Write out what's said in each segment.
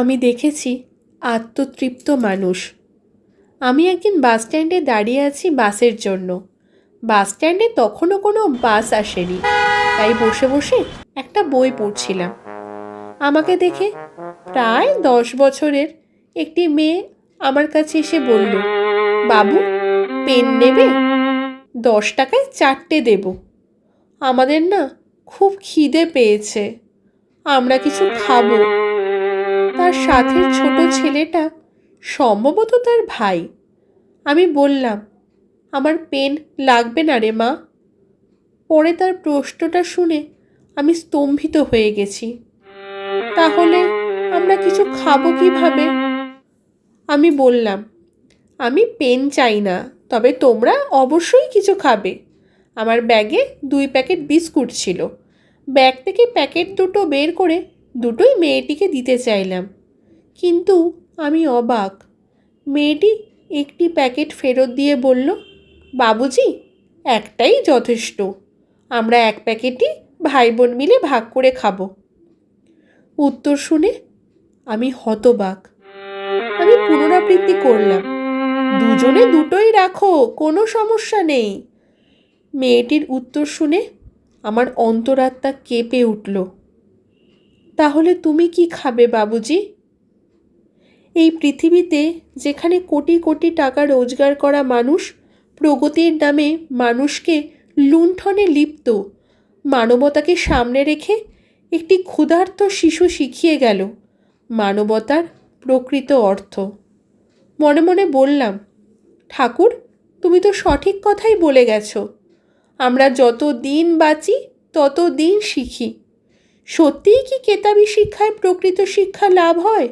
আমি দেখেছি, আত্মতৃপ্ত মানুষ। আমি একদিন বাস স্ট্যান্ডে দাঁড়িয়ে আছি বাসের জন্য। বাস স্ট্যান্ডে তখনও কোনো বাস আসেনি। তাই বসে বসে একটা বই পড়ছিলাম। আমাকে দেখে প্রায় দশ বছরের একটি মেয়ে আমার কাছে এসে বলল, বাবু, পেন নেবে? দশ টাকায় চারটে দেব। আমাদের না খুব খিদে পেয়েছে। আমরা কিছু খাব। তার সাথে ছোট ছেলেটা সম্ভবত তার ভাই। আমি বললাম, আমার পেন লাগবে না রে মা। পরে তার প্রশ্নটা শুনে আমি স্তম্ভিত হয়ে গেছি। তাহলে আমরা কিছু খাব কীভাবে? আমি বললাম, আমি পেন চাই না, তবে তোমরা অবশ্যই কিছু খাবে। আমার ব্যাগে দুই প্যাকেট বিস্কুট ছিল। ব্যাগ থেকে প্যাকেট দুটো বের করে দুটোই মেয়েটিকে দিতে চাইলাম। কিন্তু আমি অবাক। মেয়েটি একটি প্যাকেট ফেরত দিয়ে বলল, বাবুজি, একটাই যথেষ্ট। আমরা এক প্যাকেটই ভাই বোন মিলে ভাগ করে খাব। উত্তর শুনে আমি হতবাক। আমি পুনরাবৃত্তি করলাম। দুজনে দুটোই রাখো, কোনো সমস্যা নেই। মেয়েটির উত্তর শুনে আমার অন্তরাত্মা কেঁপে উঠল। তাহলে তুমি কি খাবে বাবুজি? এই পৃথিবীতে যেখানে কোটি কোটি টাকা রোজগার করা মানুষ, প্রগতির নামে মানুষকে লুণ্ঠনে লিপ্ত, মানবতাকে সামনে রেখে একটি ক্ষুধার্ত শিশু শিখিয়ে গেল, মানবতার প্রকৃত অর্থ। মনে মনে বললাম, ঠাকুর, তুমি তো সঠিক কথাই বলে গেছো। আমরা যত দিন বাঁচি, তত দিন শিখি। সত্যিই কি কেতাবি শিক্ষায় প্রকৃত শিক্ষা লাভ হয়?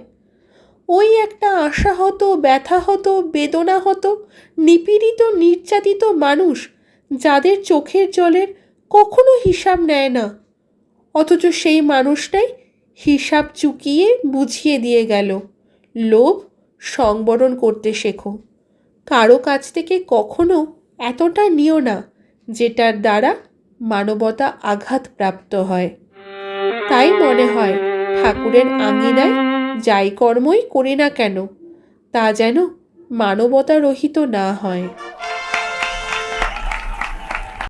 ওই একটা আশা হতো, ব্যথা হতো, বেদনা হতো, নিপীড়িত, নির্যাতিত মানুষ যাদের চোখের জলের কখনো হিসাব নেয় না। অথচ সেই মানুষটাই হিসাব চুকিয়ে বুঝিয়ে দিয়ে গেল, লোভ সংবরণ করতে শেখো। কারও কাছ থেকে কখনো এতটা নিও না, যেটার দ্বারা মানবতা আঘাতপ্রাপ্ত হয়। তাই মনে হয় ঠাকুরের আঙিনায় যাই কর্মই করি না কেন তা যেন মানবতা রহিত না হয়।